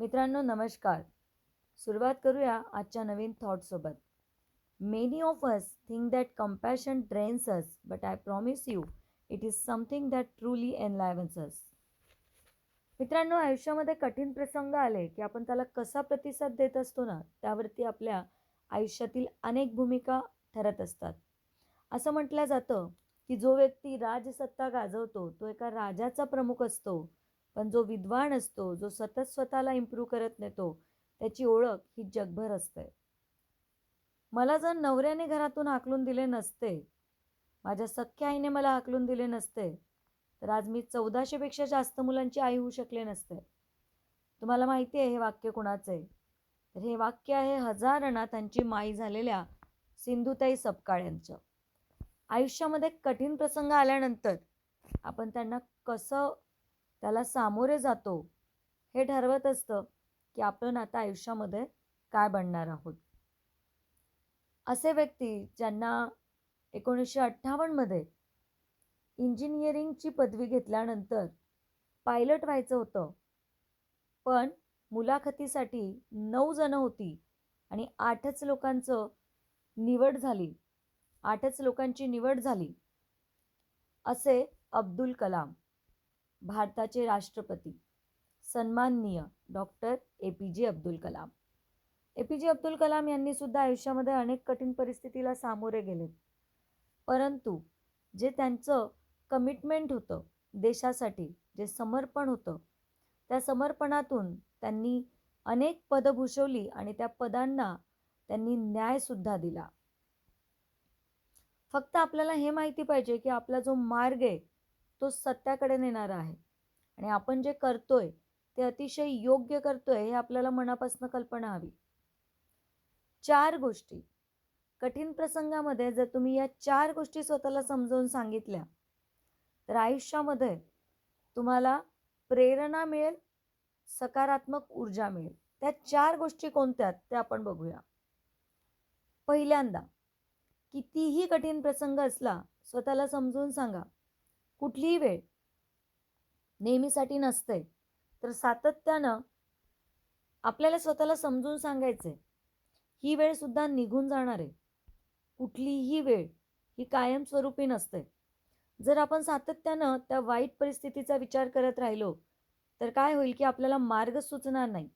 मित्रांनो नमस्कार. सुरुवात करूया आजच्या नवीन थॉटसोबत many of us think that compassion drains us but I promise you it is something that truly enlivens us मित्रांनो आयुष्यामध्ये कठीण प्रसंग आले की आपण त्याला कसा प्रतिसाद देत असतो ना त्यावरती आपल्या आयुष्यातील अनेक भूमिका ठरत असतात. असं म्हटलं जातं की जो व्यक्ती राजसत्ता गाजवतो तो एका राजाचा प्रमुख असतो. पण जो विद्वान असतो जो सतत स्वतःला इम्प्रूव्ह करत नेतो त्याची ओळख ही जगभर असते. मला जर नवऱ्याने घरातून हाकलून दिले नसते माझ्या सख्या आईने मला हाकलून दिले नसते तर आज मी चौदाशेपेक्षा जास्त मुलांची आई होऊ शकले नसते. तुम्हाला माहिती आहे हे वाक्य कुणाचं? आहे तर हे वाक्य आहे हजार अनाथांची माई झालेल्या सिंधुताई सपकाळ यांचं. आयुष्यामध्ये कठीण प्रसंग आल्यानंतर आपण त्यांना कसं त्याला सामोरे जातो. हे ठरवत असतं की आपण आता आयुष्यामध्ये काय बनणार आहोत. असे व्यक्ती ज्यांना एकोणीसशे अठ्ठावन्नमध्ये इंजिनिअरिंगची पदवी घेतल्यानंतर पायलट व्हायचं होतं. पण मुलाखतीसाठी नऊ जणं होती आणि आठच लोकांचं निवड झाली. आठच लोकांची निवड झाली. असे अब्दुल कलाम. भारताचे राष्ट्रपती. सन्माननीय डॉक्टर ए पी जे अब्दुल कलाम. ए पी जे अब्दुल कलाम यांनी सुद्धा आयुष्यामध्ये अनेक कठीण परिस्थितीला सामोरे गेलेत परंतु जे त्यांचं कमिटमेंट होतं देशासाठी जे समर्पण होतं त्या समर्पणातून त्यांनी अनेक पदं भूषवली आणि त्या पदांना त्यांनी न्यायसुद्धा दिला. फक्त आपल्याला हे माहिती पाहिजे की आपला जो मार्ग आहे तो सत्याकडे नेणारा आहे. आणि आपण जे करतोय ते अतिशय योग्य करतोय हे आपल्याला मनापासून कल्पना हवी. चार गोष्टी. कठीण प्रसंगामध्ये जर तुम्ही या चार गोष्टी स्वतःला समजावून सांगितल्या तर आयुष्यामध्ये तुम्हाला प्रेरणा मिळेल सकारात्मक ऊर्जा मिळेल. त्या चार गोष्टी कोणत्या त्या आपण बघूया. पहिल्यांदा कितीही कठीण प्रसंग असला स्वतःला समजून सांगा. कुठलीही वेळ नेहमीसाठी नसते. तर सातत्यानं आपल्याला स्वतःला समजून सांगायचं ही वेळसुद्धा निघून जाणार. आहे कुठलीही वेळ ही कायमस्वरूपी नसते. जर आपण सातत्यानं त्या वाईट परिस्थितीचा विचार करत राहिलो तर काय होईल की आपल्याला मार्ग सुचणार नाही.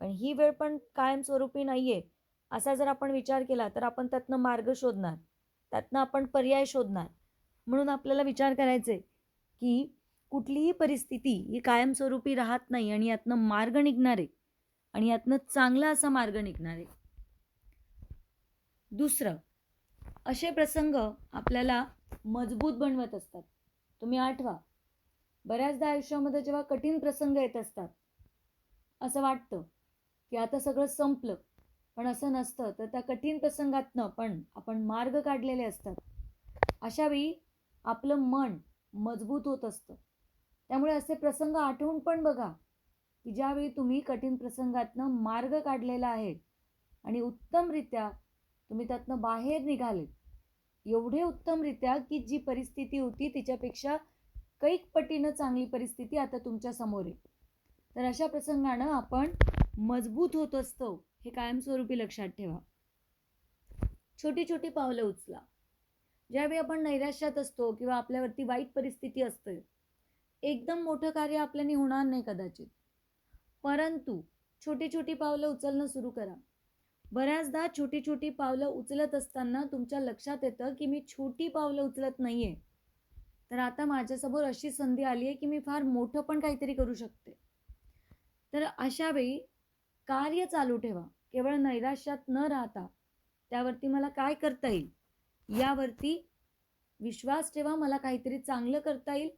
पण ही वेळ पण कायमस्वरूपी नाही आहे असा जर आपण विचार केला तर आपण त्यातनं मार्ग शोधणार. त्यातनं आपण पर्याय शोधणार. म्हणून आपल्याला विचार करायचे की कुठलीही परिस्थिती ही कायमस्वरूपी राहत नाही आणि यातनं मार्ग निघणार आहे आणि यातनं चांगला असा मार्ग निघणार. आहे दुसरं असे प्रसंग आपल्याला मजबूत बनवत असतात. तुम्ही आठवा बऱ्याचदा आयुष्यामध्ये जेव्हा कठीण प्रसंग येत असतात असं वाटतं की आता सगळं संपलं पण असं नसतं तर त्या कठीण प्रसंगातनं पण आपण मार्ग काढलेले असतात. अशावेळी आपलं मन मजबूत होत असतं. त्यामुळे असे प्रसंग आठवून पण बघा की ज्यावेळी तुम्ही कठीण प्रसंगातनं मार्ग काढलेला आहे आणि उत्तमरित्या तुम्ही त्यातनं बाहेर निघाले एवढे उत्तमरित्या की जी परिस्थिती होती तिच्यापेक्षा कैक पटीनं चांगली परिस्थिती आता तुमच्यासमोर आहे. तर अशा प्रसंगानं आपण मजबूत होत असतो हे कायमस्वरूपी लक्षात ठेवा. छोटी छोटी पावलं उचला. ज्यावेळी आपण नैराश्यात असतो किंवा आपल्यावरती वाईट परिस्थिती असते एकदम मोठं कार्य आपल्याने होणार नाही कदाचित. परंतु छोटी छोटी पावलं उचलणं सुरू करा. बऱ्याचदा छोटी छोटी पावलं उचलत असताना तुमच्या लक्षात येतं की मी छोटी पावलं उचलत नाही आहे तर आता माझ्यासमोर अशी संधी आली आहे की मी फार मोठं पण काहीतरी करू शकते. तर अशावेळी कार्य चालू ठेवा. केवळ नैराश्यात न राहता त्यावरती मला काय करता येईल? यावरती विश्वास ठेवा मला काहीतरी चांगलं करता येईल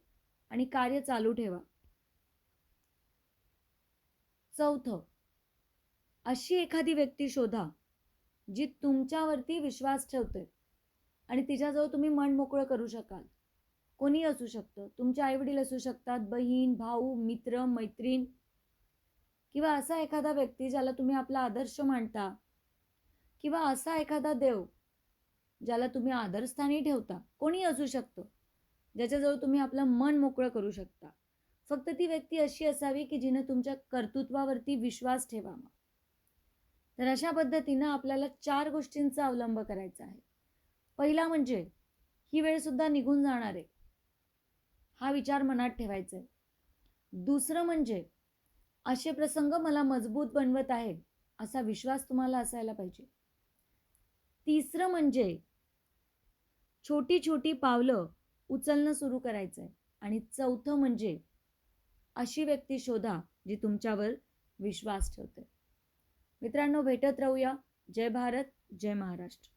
आणि कार्य चालू ठेवा. चौथं अशी एखादी व्यक्ती शोधा जी तुमच्यावरती विश्वास ठेवते आणि तिच्याजवळ तुम्ही मन मोकळं करू शकाल. कोणी असू शकतं तुमचे आईवडील असू शकतात बहीण भाऊ मित्र मैत्रीण किंवा असा एखादा व्यक्ती ज्याला तुम्ही आपला आदर्श मानता किंवा असा एखादा देव ज्याला तुम्ही आदरस्थानी ठेवता कोणी असू शकतं. ज्याच्याजवळ तुम्ही आपलं मन मोकळं करू शकता. फक्त ती व्यक्ती अशी असावी की जिने तुमच्या कर्तृत्वावरती विश्वास ठेवावा. तर अशा पद्धतीनं आपल्याला चार गोष्टींचा अवलंब करायचा आहे. पहिला म्हणजे ही वेळ सुद्धा निघून जाणार आहे. हा विचार मनात ठेवायचा आहे. दुसरं म्हणजे असे प्रसंग मला मजबूत बनवत आहे असा विश्वास तुम्हाला असायला पाहिजे. तिसरं म्हणजे छोटी छोटी पावलं उचलणं सुरू करायचं आहे आणि चौथं म्हणजे अशी व्यक्ती शोधा जी तुमच्यावर विश्वास ठेवते. मित्रांनो भेटत राहूया. जय भारत जय महाराष्ट्र.